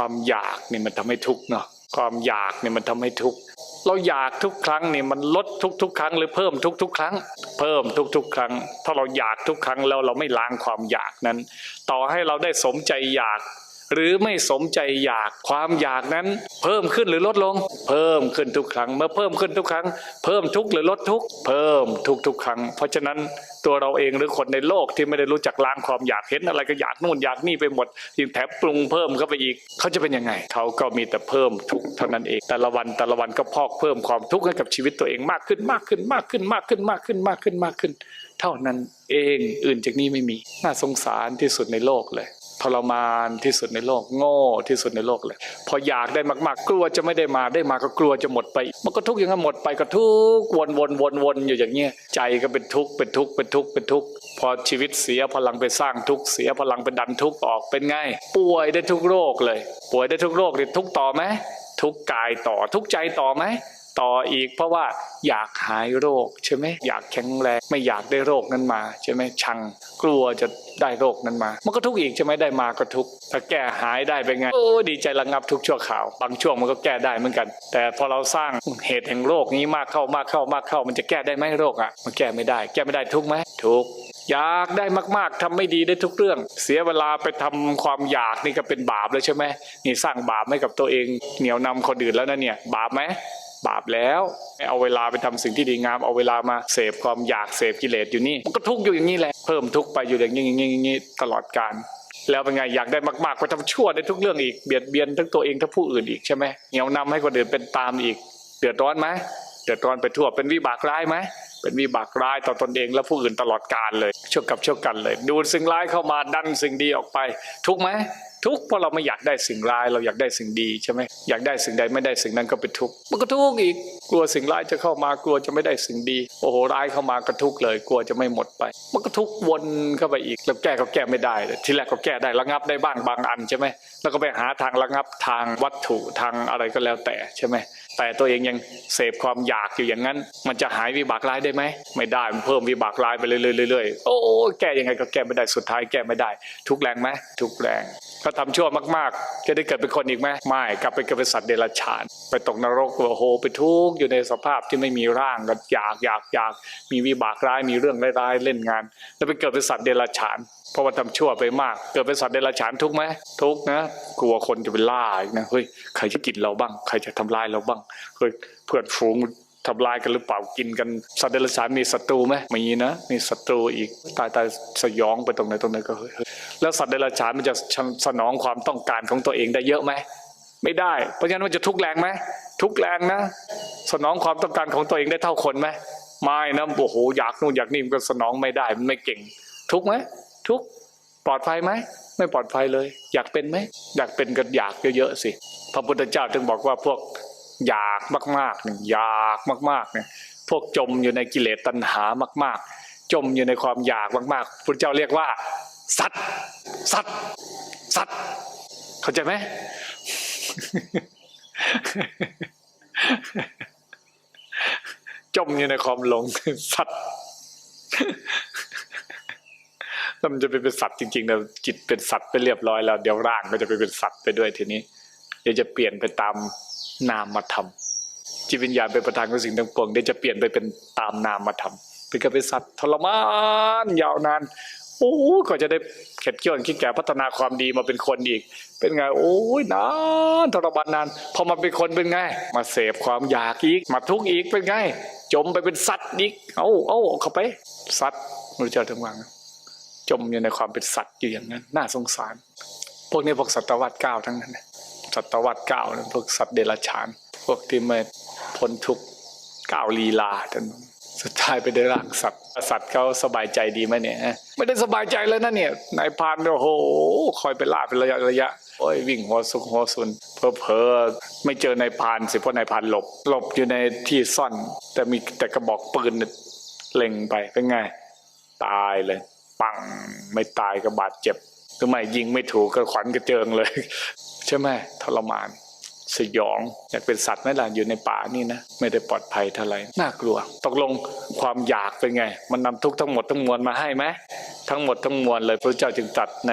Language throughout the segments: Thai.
ความอยากนี่มันทำให้ทุกข์เนาะความอยากเนี่ยมันทำให้ทุกข์เราอยากทุกครั้งเนี่ยมันลดทุกๆ ครั้งหรือเพิ่มทุกๆ ครั้ง เพิ่มทุกๆ ครั้ง ถ้าเราอยากทุกครั้งแล้วเราไม่ล้างความอยากนั้น ต่อให้เราได้สมใจอยาก หรือไม่สมใจอยากความอยากนั้น เพิ่มขึ้นหรือลดลง เพิ่มขึ้นทุกครั้ง เมื่อเพิ่มขึ้นทุกครั้ง เพิ่มทุกหรือลดทุกเพิ่มทุกทุกครั้ง เพราะฉะนั้นตัวเราเองหรือคนในโลกที่ไม่ได้รู้จักล้างความอยากเห็นอะไรก็อยากนู่นอยากนี่ไปหมดยิ่งแถมปรุงเพิ่มเข้าไปอีก เขาจะเป็นยังไง เขาก็มีแต่เพิ่มทุกเท่านั้นเอง แต่ละวันแต่ละวันก็พอกเพิ่มความทุกข์ให้กับชีวิตตัวเองมากขึ้นมากขึ้นมากขึ้นมากขึ้นมากขึ้นมากขึ้นมากขึ้น เท่านั้นเองอื่นจากนี้ไม่มีน่าสงสารที่สุดในโลกเลย ทรมานที่สุดในโลกโง่ที่สุดในโลกเลย พออยากได้มาก ๆ กลัวจะไม่ได้มาได้มาก็กลัวจะหมดไป มันก็ทุกข์อย่างนั้นหมดไปก็ทุกข์วนวนวนวนอยู่อย่างเงี้ยใจก็เป็นทุกข์เป็นทุกข์เป็นทุกข์เป็นทุกข์พอชีวิตเสียพลังไปสร้างทุกข์เสียพลังไปดันทุกข์ออกเป็นไงป่วยได้ทุกโรคเลย ป่วยได้ทุกโรคเนี่ยทุกต่อไหมทุกกายต่อทุกใจต่อไหม ต่ออีก เพราะว่าอยากหายโรคใช่ไหมอยากแข็งแรงไม่อยากได้โรคนั้นมาใช่ไหมชังกลัวจะได้โรคนั้นมา มันก็ทุกข์อีกใช่ไหมได้มาก็ทุกข์ถ้าแก้หายได้เป็นไงโอ้ดีใจระงับทุกข์ชั่วข่าว บางช่วงมันก็แก้ได้เหมือนกัน แต่พอเราสร้างเหตุแห่งโรคนี้มากเข้ามากเข้ามากเข้า มันจะแก้ได้ไหมโรคอะมันแก้ไม่ได้ แก้ไม่ได้ทุกข์ไหมทุกข์อยากได้มากๆทำไม่ดีได้ทุกเรื่อง เสียเวลาไปทำความอยากนี่ก็เป็นบาปเลยใช่ไหมนี่สร้างบาปให้กับตัวเองเหนียวนำคนอื่นแล้วนะเนี่ย บาปไหม บาปแล้วไม่เอาเวลาไปทำสิ่งที่ดีงามเอาเวลามาเสพความอยากเสพกิเลสอยู่นี่มันก็ทุกข์อยู่อย่างนี้แหละเพิ่มทุกข์ไปอยู่อย่างนี้อย่างนี้อย่างนี้ตลอดการแล้วเป็นไงอยากได้มากๆไปทำชั่วในทุกเรื่องอีกเบียดเบียนทั้งตัวเองทั้งผู้อื่นอีกใช่ไหมเหนียวนำให้คนอื่นเป็นตามอีกเดือดร้อนไหมเดือดร้อนไปทั่วเป็นวิบากร้ายไหมเป็นวิบากร้ายต่อตนเองและผู้อื่นตลอดกาลเลยช่วกับช่วกันเลย ดูดสิ่งร้ายเข้ามาดันสิ่งดีออกไป ทุกไหม ทุกข์เพราะเราไม่อยากได้สิ่งร้าย เราอยากได้สิ่งดีใช่ไหมอยากได้สิ่งใดไม่ได้สิ่งนั้นก็เป็นทุกข์มันก็ทุกข์อีกกลัวสิ่งร้ายจะเข้ามากลัวจะไม่ได้สิ่งดี โอ้โหร้ายเข้ามาก็ทุกข์เลย กลัวจะไม่หมดไป มันก็ทุกข์วนเข้าไปอีกแล้วแก้ก็แก้ไม่ได้ ทีแรกก็แก้ได้ระงับได้บ้างบางอันใช่ไหมแล้วก็ไปหาทางระงับทางวัตถุทางอะไรก็แล้วแต่ใช่ไหมแต่ตัวเองยังเสพความอยากอยู่อย่างนั้น มันจะหายวิบากร้ายได้ไหมไม่ได้มันเพิ่มวิบากร้ายไปเรื่อยๆๆๆโอ้แก้ยังไงก็แก้ไม่ได้สุดท้ายแก้ไม่ได้ ทุกแรงไหมทุกแรง ก็ทำชั่วมากๆ จะได้เกิดเป็นคนอีกไหมไม่กลับไปเกิดเป็นสัตว์เดรัจฉาน ไปตกนรกโอ้โหไปทุกข์อยู่ในสภาพที่ไม่มีร่างก็อยากอยากอยากมีวิบากร้ายมีเรื่องร้ายๆเล่นงาน แล้วไปเกิดเป็นสัตว์เดรัจฉานเพราะว่าทำชั่วไปมาก เกิดเป็นสัตว์เดรัจฉานทุกข์ไหมทุกข์นะ กลัวคนจะไปล่าอีกนะเฮ้ยใครจะกินเราบ้าง ใครจะทำลายเราบ้างเฮ้ยเพื่อนฝูงทำลายกันหรือเปล่ากินกันสัตว์เดรัจฉานมีศัตรูไหมมีนะมีศัตรูอีกตายตายสยองไปตรงไหนตรงไหนก็เฮ้ย แล้วสัตว์เดรัจฉานมันจะสนองความต้องการของตัวเองได้เยอะไหมไม่ได้ เพราะฉะนั้นมันจะทุกข์แรงไหมทุกข์แรงนะ สนองความต้องการของตัวเองได้เท่าคนไหมไม่นะโอ้โหอยากนู่นอยากนี่มันก็สนองไม่ได้มันไม่เก่ง ทุกข์ไหมทุกข์ปลอดภัยไหมไม่ปลอดภัยเลย อยากเป็นไหมอยากเป็นก็อยากเยอะๆสิพระพุทธเจ้าจึงบอกว่าพวกอยากมากๆเนี่ยอยากมากๆเนี่ยพวกจมอยู่ในกิเลสตัณหามาก ๆ จมอยู่ในความอยากมากๆพุทธเจ้าเรียกว่า สัตว์สัตว์สัตว์เข้าใจไหมจมอยู่ในความหลงสัตว์แล้วมันจะไปเป็นสัตว์จริงๆนะจิตเป็นสัตว์ไปเรียบร้อยแล้ว เดี๋ยวร่างก็จะไปเป็นสัตว์ไปด้วยทีนี้ เดี๋ยวจะเปลี่ยนไปตามนามธรรมจิตวิญญาณเป็นประธานของสิ่งทั้งปวงเดี๋ยวจะเปลี่ยนไปเป็นตามนามธรรมเป็นกับเป็นสัตว์ทรมานยาวนาน โอ้ก็จะได้เข็ดเคี่ยวคิดแก่พัฒนาความดีมาเป็นคนอีก เป็นไง โอ้ยนานทรมานนานพอมาเป็นคนเป็นไง มาเสพความอยากอีก มาทุกข์อีกเป็นไง จมไปเป็นสัตว์อีก เอาเอาเข้าไป สัตว์พระเจ้าทั้งวังจมอยู่ในความเป็นสัตว์อยู่อย่างนั้น น่าสงสาร พวกนี้พวกสัตวรรษเก้าทั้งนั้นสัตวรรษเก้าพวกสัตว์เดรัจฉาน พวกที่ไม่พ้นทุกข์ก้าวลีลาจน สุดท้ายไปได้ร่างสัตว์สัตว์เขาสบายใจดีไหมเนี่ยฮะไม่ได้สบายใจเลยนะเนี่ยนายพานโอ้โหคอยไปล่าเป็นระยะระยะโอ้ยวิ่งหัวซุกหัวซุนเพอเพอไม่เจอนายพานสิเพราะนายพานหลบหลบอยู่ในที่ซ่อน แต่มีแต่กระบอกปืนเล็งไปเป็นไงตายเลย ปังไม่ตายก็บาดเจ็บหรือไมยิงไม่ถูกก็ขวัญกระเจิงเลย ใช่ไหมทรมาน สยอง อยากเป็นสัตว์ไหมล่ะอยู่ในป่านี่นะไม่ได้ปลอดภัยเท่าไหร่น่ากลัว ตกลงความอยากเป็นไง มันนำทุกข์ทั้งหมดทั้งมวลมาให้ไหมทั้งหมดทั้งมวลเลยพระเจ้าจึงตัดใน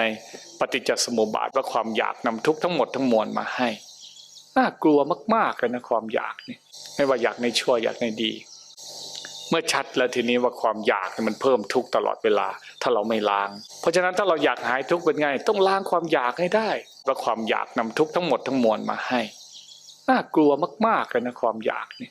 ปฏิจจสมุปบาทว่าความอยากนำทุกข์ทั้งหมดทั้งมวลมาให้น่ากลัวมากๆเลยนะความอยากนี่ไม่ว่าอยากในชั่วอยากในดี เมื่อชัดแล้วทีนี้ว่าความอยากมันเพิ่มทุกข์ตลอดเวลา ถ้าเราไม่ล้าง เพราะฉะนั้นถ้าเราอยากหายทุกข์เป็นไง ต้องล้างความอยากให้ได้ว่าความอยากนำทุกข์ทั้งหมดทั้งมวลมาให้ น่ากลัวมากๆเลยนะความอยากนี่